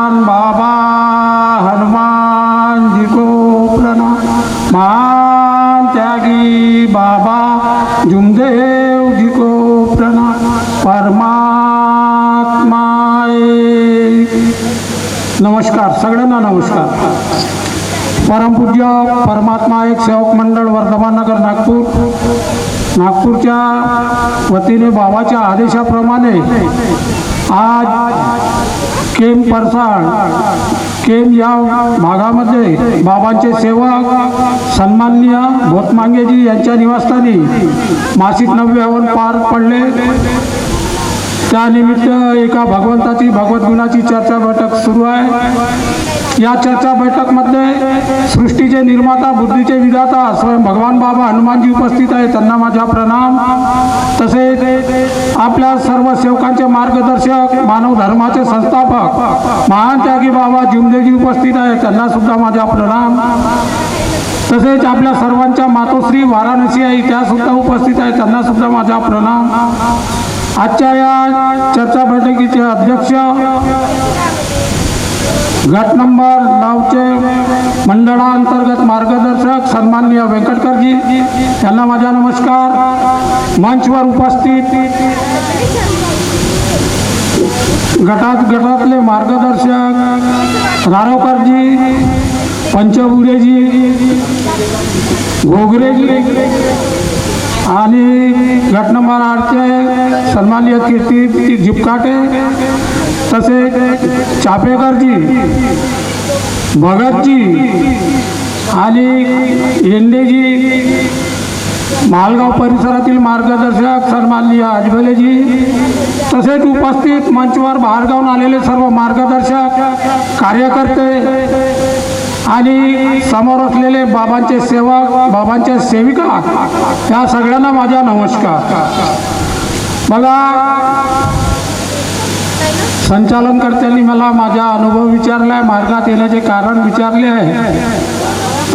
बाबा हनुमान जी को प्रणाम महान त्यागी बाबा जुमदेव जी को प्रणाम परमात्मा नमस्कार सगळ्यांना नमस्कार. परमपूज्य परमात्मा एक सेवक मंडळ वर्धमान नगर नागपूर. नागपूरच्या वतीने बाबाच्या आदेशाप्रमाणे आज केम परसाळ केम या भागामध्ये बाबांचे सेवक सन्माननीय भोतमांगेजी यांच्या निवासस्थानी मासिक नव्यावर पार पडले. त्यानिमित्त एका भगवंताची भगवद्गुणाची चर्चा बैठक सुरू आहे. या चर्चा बैठकमध्ये सृष्टीचे निर्माता बुद्धीचे विधाता स्वयं भगवान बाबा हनुमानजी उपस्थित आहे त्यांना माझा प्रणाम. तसेच आपल्या सर्व सेवकांचे मार्गदर्शक मानव धर्माचे संस्थापक महान त्यागी बाबा जिमदेजी उपस्थित आहे त्यांना सुद्धा माझा प्रणाम. तसेच आपल्या सर्वांच्या मातोश्री वाराणसी आहे त्यासुद्धा उपस्थित आहे त्यांना सुद्धा माझा प्रणाम. आजच्या या चर्चा बैठकीचे अध्यक्ष गट नंबर नऊचे मंडळांतर्गत मार्गदर्शक सन्माननीय व्यंकटकरजी यांना माझा नमस्कार. मंचवर उपस्थित गटात गटातले मार्गदर्शक रारोकरजी पंचबुरेजी घोगरेजी आणि गट नंबर आठचे सन्माननीय कीर्ती झिपकाटे तसेच चापेकरजी भगतजी आणि येंडेजी मालगाव परिसरातील मार्गदर्शक सन्माननीय अजबलेजी तसेच उपस्थित मंचवर बाहेरगावून आलेले सर्व मार्गदर्शक कार्यकर्ते आणि समोर असलेले बाबांचे सेवक बाबांचे सेविका या सगळ्यांना माझा नमस्कार. बघा संचालनकर्त्यांनी मला माझा अनुभव विचारला आहे मार्गात येण्याचे कारण विचारले आहे.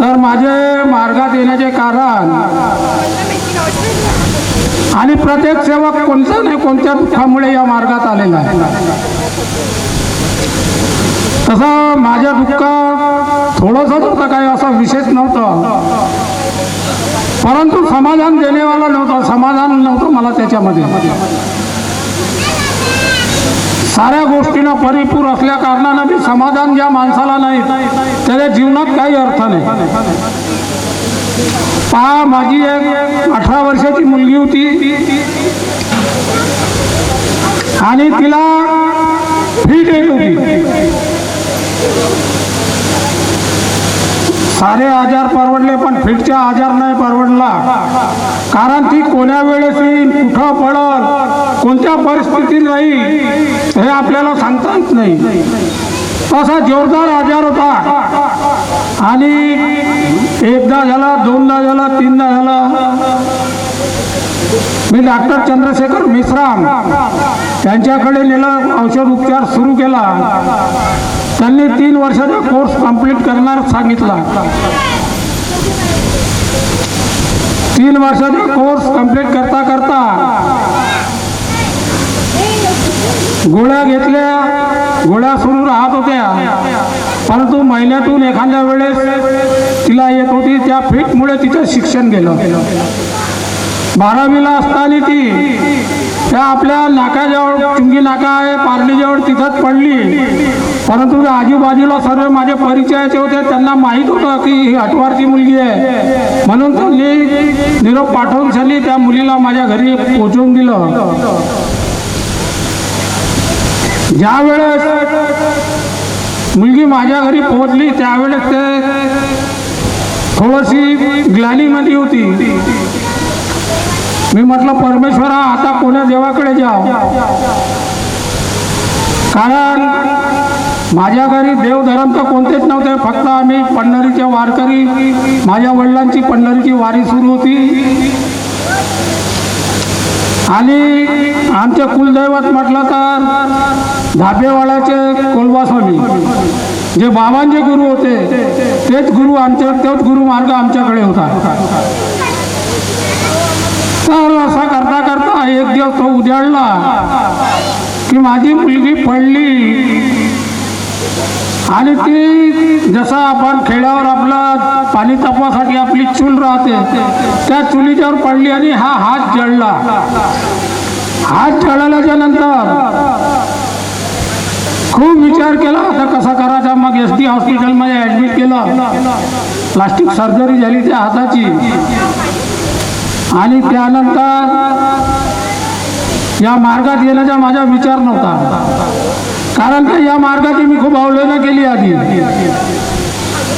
तर माझे मार्गात येण्याचे कारण आणि प्रत्येक सेवक कोणत्या नाही कोणत्या दुःखामुळे या मार्गात आलेला आहे. तसं माझ्या दुःख थोडंसंच होतं काही असं विशेष नव्हतं. परंतु समाधान देणेवाला नव्हतं समाधान नव्हतं मला त्याच्यामध्ये. साऱ्या गोष्टीनं परिपूर असल्या कारणानं मी समाधान ज्या माणसाला नाही त्याच्या जीवनात काही अर्थ नाही. पहा माझी एक अठरा वर्षाची मुलगी होती. आणि तिला फिट येत होती. सारे आजार परवडले पण फिटचा आजार नाही परवडला. कारण ती कोण्या वेळेस येईल कुठं पडल कोणत्या परिस्थितीत राहील हे आपल्याला सांगता येत नाही. असा जोरदार आजार होता. आणि एकदा झाला दोनदा झाला तीनदा झाला. मी डॉक्टर चंद्रशेखर मिश्राम त्यांच्याकडे नेलं औषध उपचार सुरू केला. त्यांनी तीन वर्षाचा कोर्स कंप्लीट करणार सांगितला. तीन वर्षाचा कोर्स कंप्लीट करता करता गोळ्या घेतल्या. गोळ्या सुरू राहत होत्या. परंतु महिन्यातून एखाद्या वेळेस तिला येत होती. त्या फिटमुळे तिचं शिक्षण गेलं. बारावीला असताना ती त्या आपल्या नाकाजवळ चुंगी नाका आहे पार्लीजवळ तिथंच पडली. परंतु आजूबाजूला सर्व माझे परिचयाचे होते त्यांना माहीत होतं की ही अटवारची मुलगी आहे. म्हणून त्यांनी निरोप पाठवून झाली त्या मुलीला माझ्या घरी पोचवून दिलं. ज्या वेळेस मुलगी माझ्या घरी पोहोचली त्यावेळेस ते थोडीशी ग्लानीमध्ये होती. मी म्हटलं परमेश्वरा आता कोण्या देवाकडे जाव? कारण माझ्या घरी देवधर्म तर कोणतेच नव्हते फक्त आम्ही पंढरीचे वारकरी माझ्या वडिलांची पंढरीची वारी सुरू होती. आणि आमचे कुलदैवत म्हटलं तर धाबेवाड्याचे कोलवास्वामी जे बाबांचे गुरु होते तेच गुरु आमचे तोच गुरु मार्ग आमच्याकडे होता. तर असा करता करता एक दिवस तो उजाडला की माझी मुलगी पडली. आणि ती जसं आपण खेड्यावर आपला पाणी तापवासाठी आपली चूल राहते त्या चुलीच्यावर पडली आणि हा हात जळला. हात जळल्याच्या नंतर खूप विचार केला आता कसा करायचा? मग एस टी हॉस्पिटलमध्ये ॲडमिट केलं. प्लास्टिक सर्जरी झाली त्या हाताची. आणि त्यानंतर या मार्गात येण्याचा माझा विचार नव्हता. कारण का या मार्गाची मी खूप अवहेलना केली आधी.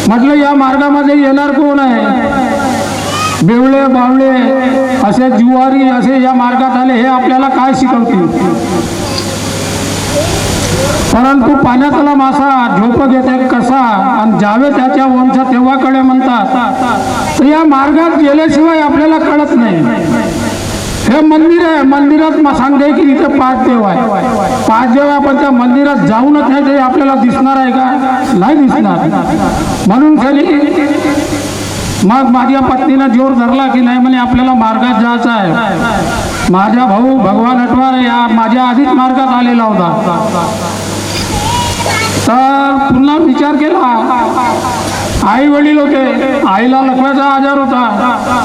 म्हटलं या मार्गामध्ये येणार कोण आहे? बेवळे बावळे असे जुवारी असे या मार्गात आले हे आपल्याला काय शिकवतील? परंतु पाण्यातला मासा झोप घेते कसा? आणि जावे त्याच्या वंश तेव्हाकडे म्हणतात. तर या मार्गात गेल्याशिवाय आपल्याला कळत नाही. हे मंदिर आहे. मंदिरात सांगते की तिथे पाच देव आहे पाच देव आहे पण त्या मंदिरात जाऊनच आहे ते आपल्याला दिसणार आहे का? नाही दिसणार. म्हणून खाली मग माझ्या पत्नीनं जोर धरला की नाही म्हणे आपल्याला मार्गात जायचं आहे. माझा भाऊ भगवान अटवार या माझ्या आधीच मार्गात आलेला होता. तर पुन्हा विचार केला. आई वडील होते. आईला लकव्याचा आजार होता.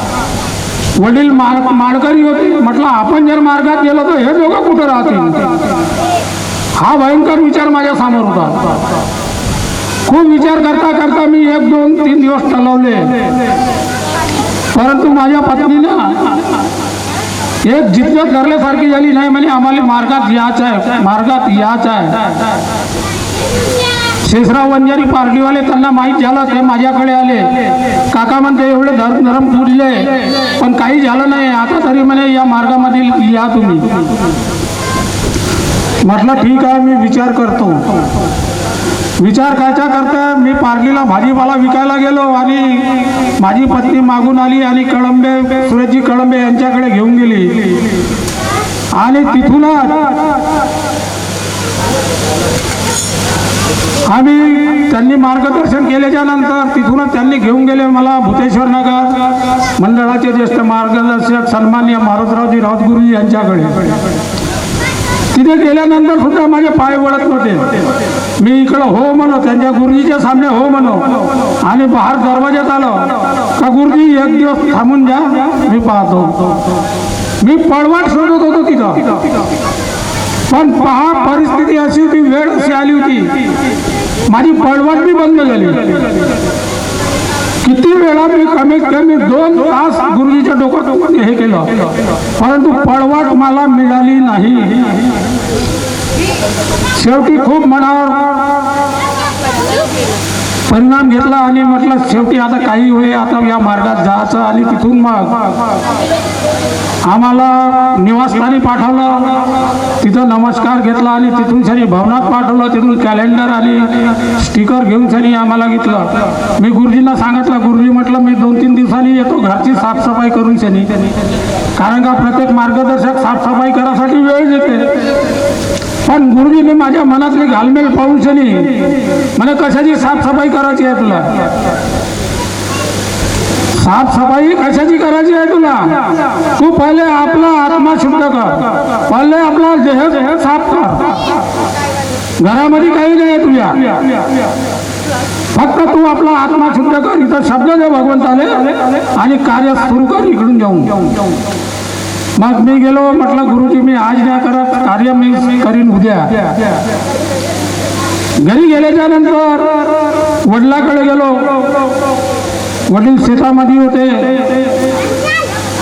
वडील माळ माळकरी होते. म्हटलं आपण जर मार्गात गेलो तर हे दोघं कुठं राहतील? हा भयंकर विचार माझ्यासमोर होता. खूप विचार करता करता मी एक दोन तीन दिवस चालवले परंतु माझ्या पत्नीनं एक जिद्द धरल्यासारखी झाली. नाही म्हणजे आम्हाला मार्गात यायचं आहे. मार्गात याच आहे. शेषराव वंजारी पार्टीवाले त्यांना माहीत झालं ते माझ्याकडे आले. काका म्हणते एवढे धर्म धर्म पुरले पण काही झालं नाही. आता तरी म्हणे या मार्गामध्ये या तुम्ही. म्हटलं ठीक आहे मी विचार करतो. विचार कायचा करता मी पार्लीला भाजीपाला विकायला गेलो आणि माझी पत्नी मागून आली आणि कळंबे सुरेशजी कळंबे यांच्याकडे घेऊन गेली. आणि तिथूनच आम्ही त्यांनी मार्गदर्शन केल्याच्यानंतर तिथूनच त्यांनी घेऊन गेले मला भूतेश्वर नगर. मंडळाचे ज्येष्ठ मार्गदर्शक सन्मान्य मारुतरावजी राऊतगुरुजी यांच्याकडे. तिथे गेल्यानंतर सुद्धा माझे पाय वळत नव्हते. मी इकडं हो म्हणो त्यांच्या गुरुजीच्या सामने हो म्हणो. आणि बाहेर दरवाज्यात आलो. का गुरुजी एक दिवस थांबून जा मी पाहतो. मी पळवाट शोधत होतो तिथं. पण पहा परिस्थिती अशी होती वेळ अशी आली होती. माझी पळवाट मी बंद झाली. किती वेळा मी कमीत कमी दोन तास गुरुजीच्या डोकं हे केलं. परंतु पळवाट मला मिळाली नाही. शेवटी खूप मनावर परिणाम घेतला आणि म्हटलं शेवटी आता काही होईल आता या मार्गात जायचं आणि तिथून मग आम्हाला निवासस्थानी पाठवलं. तिथं नमस्कार घेतला आणि तिथून शनी भवनात पाठवलं. तिथून कॅलेंडर आणि स्टिकर घेऊन शनी आम्हाला घेतलं. मी गुरुजींना सांगितलं गुरुजी म्हटलं मी दोन तीन दिवसांनी येतो. घरची साफसफाई करून शनी कारण का प्रत्येक मार्गदर्शक साफसफाई करायसाठी वेळ देते. पण गुरुजीने माझ्या मनातली घालमेल पाहून शनी म्हणे कशाची साफसफाई करायची आहे तुला? साफसफाई कशाची करायची आहे तुला? तू पहिले आपला आत्मा शुद्ध कर. पहिले आपला देह देह साफ कर. घरामध्ये काही नाही आहे तुझ्या. फक्त तू आपला आत्मा शुद्ध कर. इथं शब्द दे भगवंताने आणि कार्य सुरू कर इकडून जाऊन. मग मी गेलो म्हटलं गुरुजी मी आज नाही करत. कार्य मी करीन उद्या. घरी गेल्याच्यानंतर वडिलाकडे गेलो. वडील शेतामध्ये होते.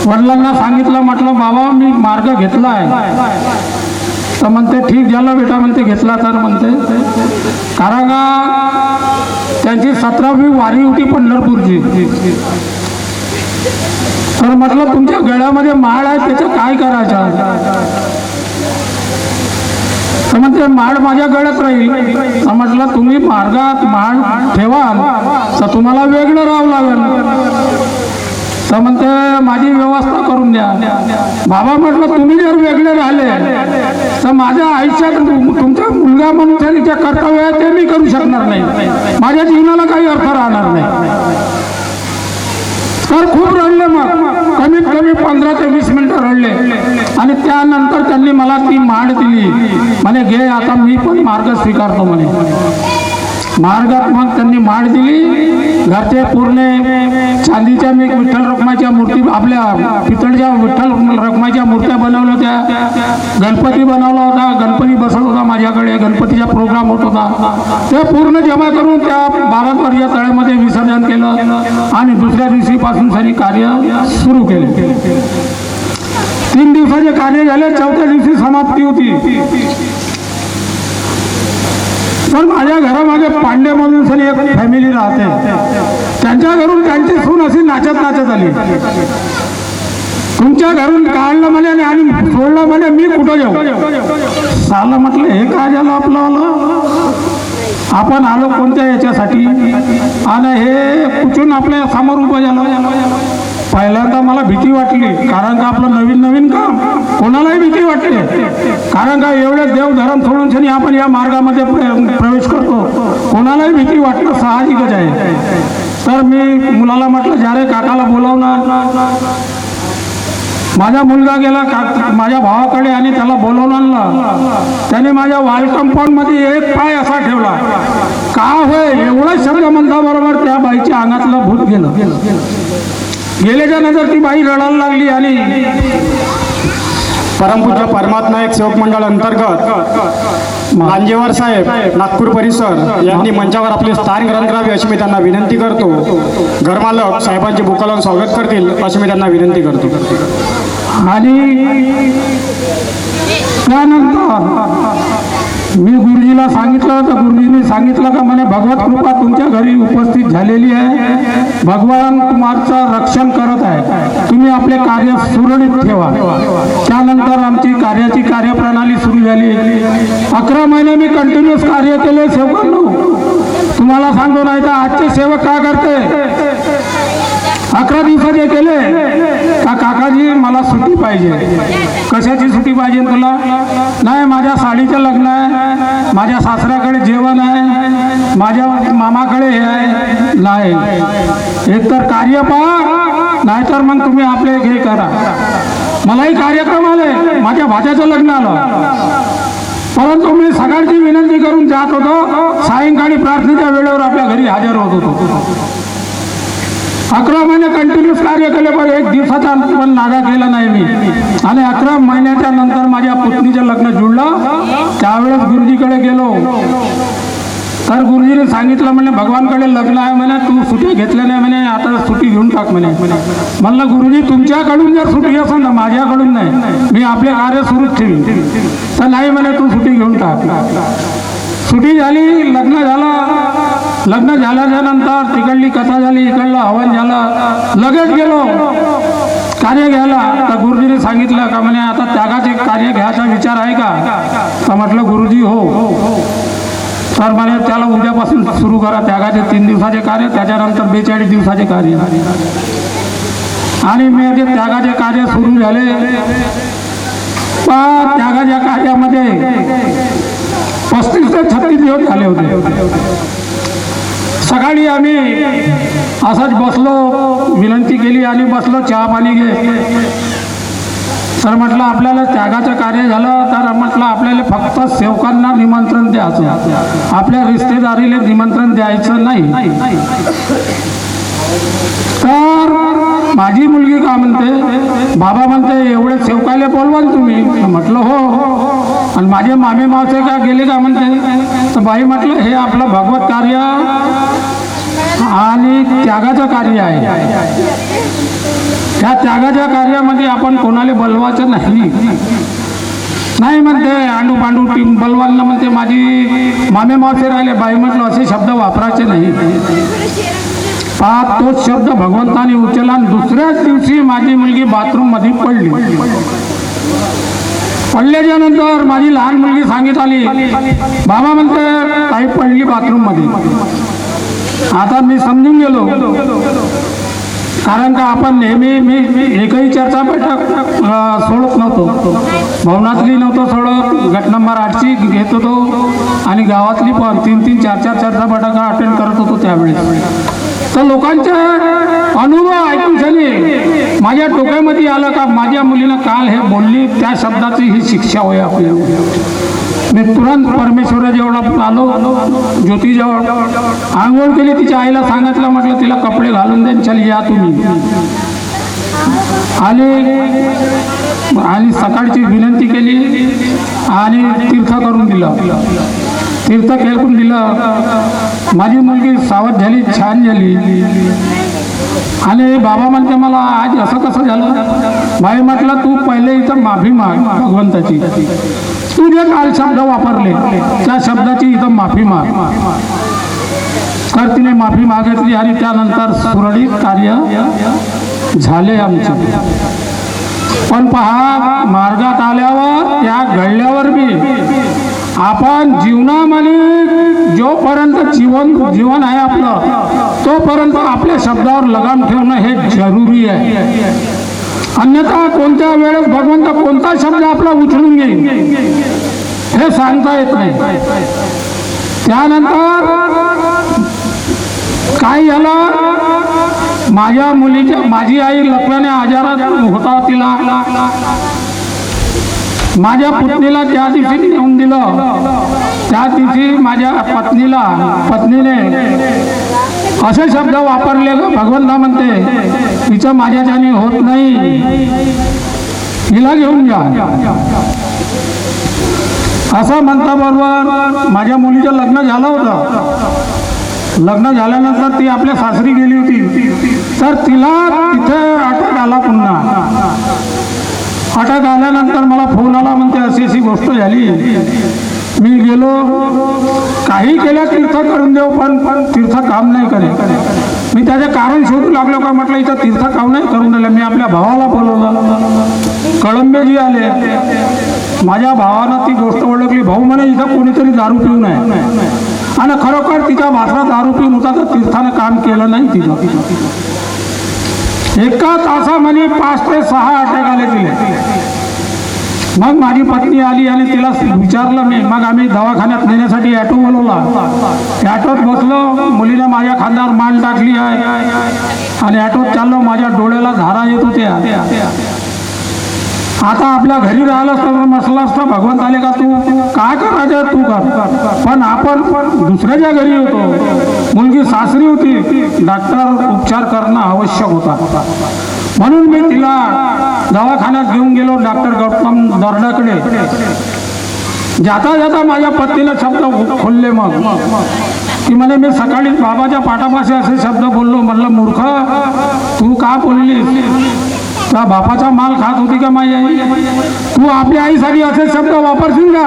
वडिलांना सांगितलं म्हटलं बाबा मी मार्ग घेतला आहे तर म्हणते ठीक झालं बेटा म्हणते घेतला तर म्हणते. कारण का त्यांची सतरावी वारी होती पंढरपूरची. तर म्हटलं तुमच्या गळ्यामध्ये माळ आहे त्याचं काय करायचं? तर म्हणते माळ माझ्या गळ्यात राहील. तर म्हटलं तुम्ही मार्गात माळ ठेवाल. तर तुम्हाला वेगळं राहावं लागेल. तर म्हणते माझी व्यवस्था करून द्या. बाबा म्हटलं तुम्ही जर वेगळे राहिले तर माझ्या आयुष्यात तुमचा मुलगा म्हणून जे कर्तव्य आहे ते मी करू शकणार नाही. माझ्या जीवनाला काही अर्थ राहणार नाही. तर खूप रडले मग. कमीत कमी पंधरा ते वीस मिनिटं रडले. आणि त्यानंतर त्यांनी मला ती मांड दिली. म्हणे घे आता मी पण मार्ग स्वीकारतो म्हणे. मार्गात्मक त्यांनी माळ दिली. घरचे पूर्ण चांदीच्या मी विठ्ठल रखमाच्या मूर्ती आपल्या पितळच्या विठ्ठल रखमाच्या मूर्त्या बनवल्या होत्या. गणपती बनवला होता. गणपती बसत होता माझ्याकडे. गणपतीचा प्रोग्राम होत होता. ते पूर्ण जमा करून त्या बारातवाडीच्या तळ्यामध्ये विसर्जन केलं आणि दुसऱ्या दिवशीपासून सरी कार्य सुरू केले. तीन दिवसाचे कार्य झाले. चौथ्या दिवशी समाप्ती होती. सर माझ्या घरामागे पांडे म्हणून सरी एक फॅमिली राहते. त्यांच्या घरून त्यांची सून अशी नाचत नाचत आली. तुमच्या घरून काढलं म्हणे आणि सोडलं म्हणे मी कुठं जाऊ? साला म्हटलं हे काय झालं आपलं आलं? आपण आलो कोणत्या याच्यासाठी? आणि हे कुठून आपल्यासमोर उभं झालं? पहिल्यांदा मला भीती वाटली. कारण का आपलं नवीन नवीन काम? कोणालाही भीती वाटली. कारण का एवढे देव धर्म सोडून शनी आपण या मार्गामध्ये प्रवेश करतो? कोणालाही भीती वाटणं साहजिकच आहे. तर मी मुलाला म्हटलं जा रे काकाला बोलावणार माझा मुलगा गेला का माझ्या भावाकडे आणि त्याला बोलवून आणलं. त्याने माझ्या वाल कंपाऊंडमध्ये एक पाय असा ठेवला. का होय? एवढं शब्द म्हणता बरोबर त्या बाईच्या अंगातलं भूत गेलं. गेल्याच्यानंतर ती बाई रडायला लागली आणि परमपूज्य परमात्मा एक सेवक मंडळ अंतर्गत मांजेवार साहेब नागपूर परिसर यांनी मंचावर आपले स्थान ग्रहण करावे अशी मी त्यांना विनंती करतो. घरमालक साहेबांचे बुकालावून स्वागत करतील अशी मी त्यांना विनंती करतो. आणि त्यानंतर मी गुरुजीला सांगितलं तर गुरुजीने सांगितलं का म्हणे भगवत कृपा तुमच्या घरी उपस्थित झालेली आहे. भगवान कुमारचं रक्षण करत आहे. तुम्ही आपले कार्य सुरळीत ठेवा. त्यानंतर आमची कार्याची कार्यप्रणाली सुरू झाली. अकरा महिने मी कंटिन्युअस कार्य केले सेवकांना तुम्हाला सांगतो नाही तर आजचे सेवक काय करते? अकरा दिवसात हे केले का काकाजी मला सुट्टी पाहिजे. कशाची सुट्टी पाहिजे तुला? नाही माझ्या साडीचं लग्न आहे. माझ्या सासऱ्याकडे जेवण आहे. माझ्या मामाकडे हे आहे. नाही. एकतर कार्य पहा नाहीतर मग तुम्ही आपले हे करा. मलाही कार्यक्रम आले. माझ्या भाच्याचं लग्न आलं. परंतु मी सकाळची विनंती करून जात होतो. सायंकाळी प्रार्थनेच्या वेळेवर आपल्या घरी हजर होत होतो. अकरा महिने कंटिन्युअस कार्य केले पण एक दिवसाचा पण नागा केला नाही मी. आणि अकरा महिन्याच्या नंतर माझ्या पुतणीचं लग्न जुळलं. त्यावेळेस गुरुजीकडे गेलो. तर गुरुजीने सांगितलं म्हणे भगवानकडे लग्न आहे म्हणे तू सुट्टी घेतल्या नाही म्हणे आता सुट्टी घेऊन टाक म्हणे. म्हणलं गुरुजी तुमच्याकडून जर सुट्टी असेल ना माझ्याकडून नाही. मी आपले कार्य सुरूच ठेवीन. तर नाही म्हणे तू सुट्टी घेऊन टाक. सुट्टी झाली लग्न झालं. लग्न झाल्याच्यानंतर तिकडली कथा झाली इकडलं हवन झालं लगेच गेलो. कार्य घ्यायला. तर गुरुजीने सांगितलं का म्हणे आता त्यागाचे कार्य घ्यायचा विचार आहे का? तर म्हटलं गुरुजी हो. तर म्हणे त्याला उद्यापासून सुरू करा त्यागाचे तीन दिवसाचे कार्य त्याच्यानंतर बेचाळीस दिवसाचे कार्य. आणि मी ते त्यागाचे कार्य सुरू झाले. पण त्यागाच्या कार्यामध्ये पस्तीस ते छत्तीस दिवस झाले होते. सकाळी आम्ही असंच बसलो विनंती केली आणि बसलो चहा पाणी घे. तर म्हटलं आपल्याला त्यागाचं कार्य झालं तर म्हटलं आपल्याला फक्त सेवकांना निमंत्रण द्यायचं. आपल्या रिश्तेदारीला निमंत्रण द्यायचं नाही. तर माझी मुलगी का म्हणते? बाबा म्हणते एवढे सेवकायला बोलवाल तुम्ही. म्हटलं हो, हो, हो आणि माझे मामे मावसे का गेले का म्हणते? तर बाई म्हटलं हे आपलं भगवत कार्य आणि त्यागाचं कार्य आहे. त्या त्यागाच्या कार्यामध्ये आपण कोणाला बोलवायचं नाही. नाही म्हणते आंडू पांडू टीम बलवालला म्हणते. माझी मामे मावसे राहिले बाई म्हटलं असे शब्द वापरायचे नाही. हा तोच शब्द भगवंताने उचलला आणि दुसऱ्याच दिवशी माझी मुलगी बाथरूममध्ये पडली. पडल्याच्या नंतर माझी लहान मुलगी सांगित आली बाबा म्हणते काही पडली बाथरूममध्ये. आता मी समजून गेलो. कारण का आपण नेहमी मी एकही चर्चा बैठक सोडत नव्हतो. भवनातली नव्हतो सोडत गट नंबर आठची घेत होतो आणि गावातली पण तीन तीन चार चार चर्चा बैठका अटेंड करत होतो त्यावेळेस. तर लोकांचे अनुभव ऐकून झाले. माझ्या डोक्यामध्ये आलं का माझ्या मुलीनं काल हे बोलली त्या शब्दाची ही शिक्षा होय आपल्या. मी तुरंत परमेश्वराजवळ आलो ज्योतीजवळ आंघोळ केली तिच्या आईला सांगितलं म्हटलं तिला कपडे घालून देन चल या तुम्ही. आणि आणि सकाळची विनंती केली आणि तीर्थ करून दिलं. तीर्थ करून दिलं. माझी मुलगी सावध झाली छान झाली. आणि बाबा म्हणते मला आज असं कसं झालं? भाई म्हटलं तू पहिले इथं माफी माग भगवंताची. तू जे काल शब्द वापरले त्या शब्दाची इथं माफी माग. तर तिने माफी मागितली आणि त्यानंतर सुरळीत कार्य झाले आमचे. पण पहा मार्गात आल्यावर त्या घडल्यावर बी. आपण जीवनामध्ये जोपर्यंत जीवन जीवन आहे आपलं तोपर्यंत आपल्या शब्दावर लगाम ठेवणं हे जरुरी आहे. अन्यथा कोणत्या वेळेस भगवंत कोणता शब्द आपला उचलून घेईल हे सांगता येत नाही. त्यानंतर काय झालं? माझ्या मुलीच्या माझी आई लपल्याने आजारात होता तिला. माझ्या पत्नीला त्या दिवशी नेऊन दिलं त्या दिवशी माझ्या पत्नीला पत्नीने असे शब्द वापरले भगवंता म्हणते तिचं माझ्याच्याने होत नाही. हिला घेऊन जा. असं म्हणता बरोबर माझ्या मुलीचं लग्न झालं होतं. लग्न झाल्यानंतर ती आपल्या सासरी गेली होती. तर तिला तिथे अटक आला पुन्हा. अटक आल्यानंतर मला फोन आला म्हणते अशी अशी गोष्ट झाली. मी गेलो. काही केलं तीर्थ करून देऊ पण पण तीर्थ काम नाही करे मी त्याचे कारण शोधू लागलो का? म्हटलं इथं तीर्थ काम नाही करून दिलं. मी आपल्या भावाला बोलवलं. कळंबेजी आले. माझ्या भावानं ती गोष्ट ओळखली. भाऊ म्हणे इथं कोणीतरी दारू पिऊ नये आणि खरोखर तिच्या भाषा दारू पिऊन होता तर तीर्थानं काम केलं नाही तिथं. एका तासामध्ये पाच ते सहा अटॅक आले तिले. मग माझी पत्नी आली आणि तिला विचारलं मी मग आम्ही दवाखान्यात नेण्यासाठी ॲटो बोलवला. ॲटोत बसलो मुलीला माझ्या खांद्यावर मान टाकली आहे. आणि ॲटोत चाललो माझ्या डोळ्याला धारा येत होत्या. आता आपल्या घरी राहिला असतं तर मसला असतं भगवंत आले का तू? काय करायचं तू कर. पण आपण दुसऱ्याच्या घरी होतो. मुलगी सासरी होती डॉक्टर उपचार करणं आवश्यक होता. म्हणून मी तिला दवाखान्यात घेऊन गेलो डॉक्टर गौतम दर्डाकडे. जाता जाता माझ्या पत्नीला शब्द खोलले मग. की म्हणे मी सकाळी बाबाच्या पाठापाशी असे शब्द बोललो. म्हणलं मूर्ख तू का बोलली का बापाचा माल खात होती का माझी आई? तू आपल्या आईसाठी असे शब्द वापरशील का?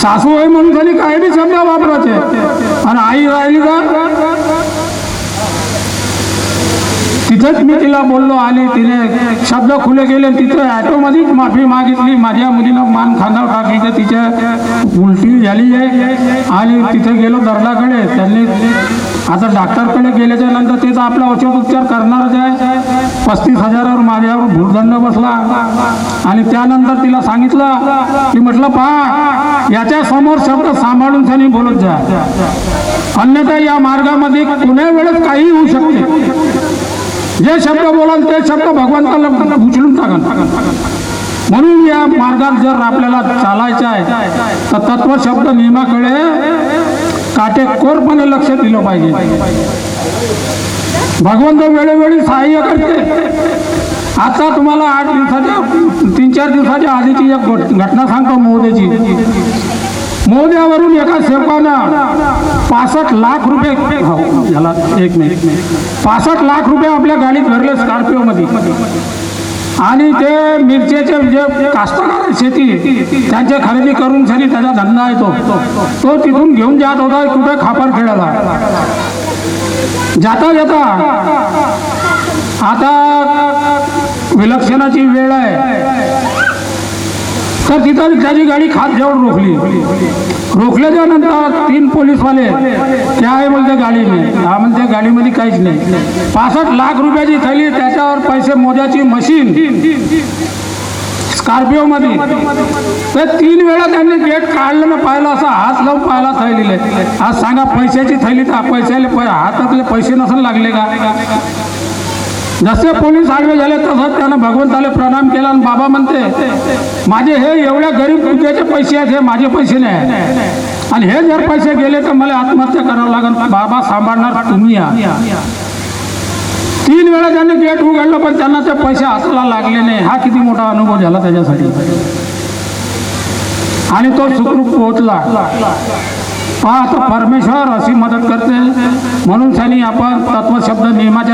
सासू आहे म्हणून झाली काही बी शब्द वापरायचे. आणि आई राहिली का? तिथेच मी तिला बोललो आणि तिने शब्द खुले गेले तिथे ॲटोमध्येच माफी मागितली. माझ्या मुलीनं मान खांदावर टाकली तर तिच्या उलटी झाली आहे. आणि तिथे गेलो दर्डाकडे त्यांनी आता डॉक्टरकडे गेल्याच्यानंतर ते आपला औषध उपचार करणारच आहे. पस्तीस हजारावर माझ्यावर भूर्दंड बसला. आणि त्यानंतर तिला सांगितलं की म्हटलं पहा याच्या समोर शब्द सांभाळून त्यांनी बोलत जा. अन्यथा या मार्गामध्ये कुण्या वेळेस काही होऊ शकते. जे शब्द बोलाल ते शब्द भगवंताला उचलून टाका. म्हणून या मार्गात जर आपल्याला चालायचं आहे तर तत्व शब्द नियमाकडे काटेकोरपणे लक्ष दिलं पाहिजे. भगवंत वेळोवेळी सहाय्य करते. आता तुम्हाला आठ दिवसाच्या तीन चार दिवसाच्या आधीची एक घट- घटना सांगतो मोदीची मोद्यावरून एका सेवकानं पासष्ट लाख रुपये हो, झाला एक मिनिट. पासष्ट लाख रुपये आपल्या गाडीत भरले स्कॉर्पिओमध्ये. आणि ते मिरचेचे जे कास्तकार शेती त्यांचे खरेदी करून सरी त्याचा धंदा येतो तो. तो तिथून घेऊन जात होता कुठे खापर खेळायला. जाता जाता आता विलक्षणाची वेळ आहे. तर तिथं त्याची गाडी खात जाऊन रोखली. रोखल्याच्या नंतर तीन पोलीसवाले त्या आहे बोलते गाडीने. हा म्हणते गाडीमध्ये काहीच नाही. पासष्ट लाख रुपयाची थैली त्याच्यावर पैसे मोजाची मशीन. स्कॉर्पिओमध्ये. तर तीन वेळा त्यांनी गेट काढलं ना पाहिलं असं हात लावून पाहिला थैलीले आज सांगा पैशाची थैली तर पैशाले हातातले पैसे नसून लागले का? जसे पोलीस आडवे झाले तसंच त्यानं भगवंताला प्रणाम केला आणि बाबा म्हणते माझे हे एवढ्या गरीब पूजेचे पैसे आहेत हे माझे पैसे नाही. आणि हे जर पैसे गेले तर मला आत्महत्या करावं लागेल. बाबा सांभाळणार तुम्ही या. तीन वेळा त्यांनी गेट उघडलं पण त्यांना ते पैसे हाताला लागले नाही. हा किती मोठा अनुभव झाला त्याच्यासाठी. आणि तो सुखरूप पोहोचला. पहा आता परमेश्वर अशी मदत करते. म्हणून त्यांनी आपण तत्वशब्द नियमाच्या